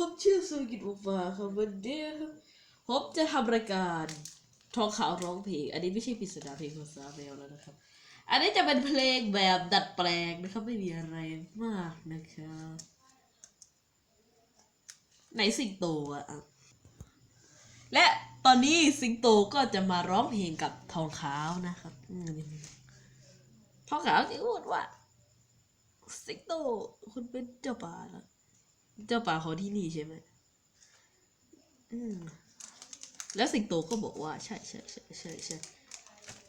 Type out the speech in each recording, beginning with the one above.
ผมชื่อสุกิตอุฟาครับวันนี้ผมจะทำรายการทองขาวร้องเพลง อันนี้ไม่ใช่ปริศนาเพลงของซาเบลแล้วนะครับ อันนี้จะเป็นเพลงแบบดัดแปลงนะครับไม่มีอะไรมากนะครับไหนสิงโตอะอะและตอนนี้สิงโตก็จะมาร้องเพลงกับทองขาวนะครับทองขาวจะพูดว่าสิงโตคุณเป็นเจ้าป่าแล้ว เจ้าป่าของที่นี่ใช่ไหมอืมแล้วสิงโตก็บอกว่า ใช่ใช่ใช่ใช่ใช่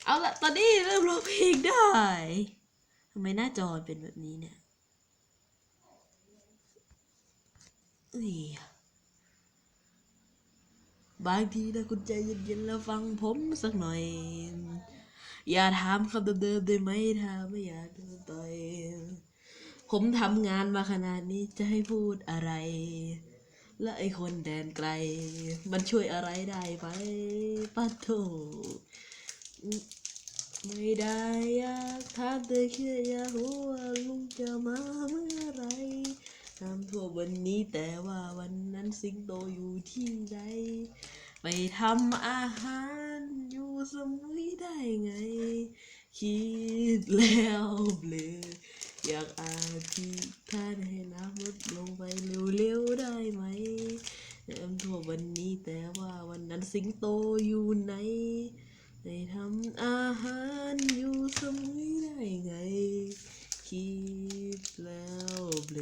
เอาละตอนนี้เริ่มร้องเพลงได้ทำไมหน้าจอเป็นแบบนี้เนี่ยอุ้ยบางทีนะคุณใจเย็นๆแล้วฟังผมสักหน่อย อย่าถามคำเดิมๆได้ไหมถ้าไม่อยากโดนต่อย ผมทำงานมาขนาดนี้จะให้พูดอะไร และไอคนแดนไกล มันช่วยอะไรได้ไหมปัดโถไม่ได้อยากถามแต่แค่อยากรู้ว่าลุงจะมาเมื่อไหรน้ำท่วมวันนี้แต่ว่าวันนั้นสิงโตอยู่ที่ใดไปทำอาหารอยู่สมุยได้ไง คิดแล้วเลอ อยากอาธิษฐานให้น้ำลดลงไปเร็วๆได้ไหมน้ำท่ววันนี้แต่ว่าวันนั้นสิงโตอยู่ไหนได้ทำอาหารอยู่เสมอได้ไง คิดแล้วเบล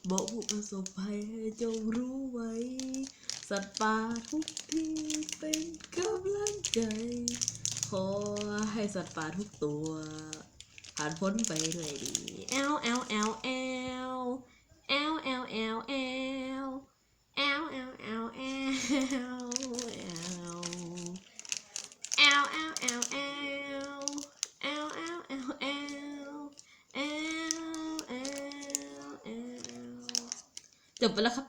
อ บอกผู้ประสบภัยให้จงรู้ไว้ สัตว์ป่าทุกที่เป็นกำลังใจ ขอให้สัตว์ป่าทุกตัวผ่านพ้นไปด้วยดีแอลแอลแอลแอล จบไปแล้วครับ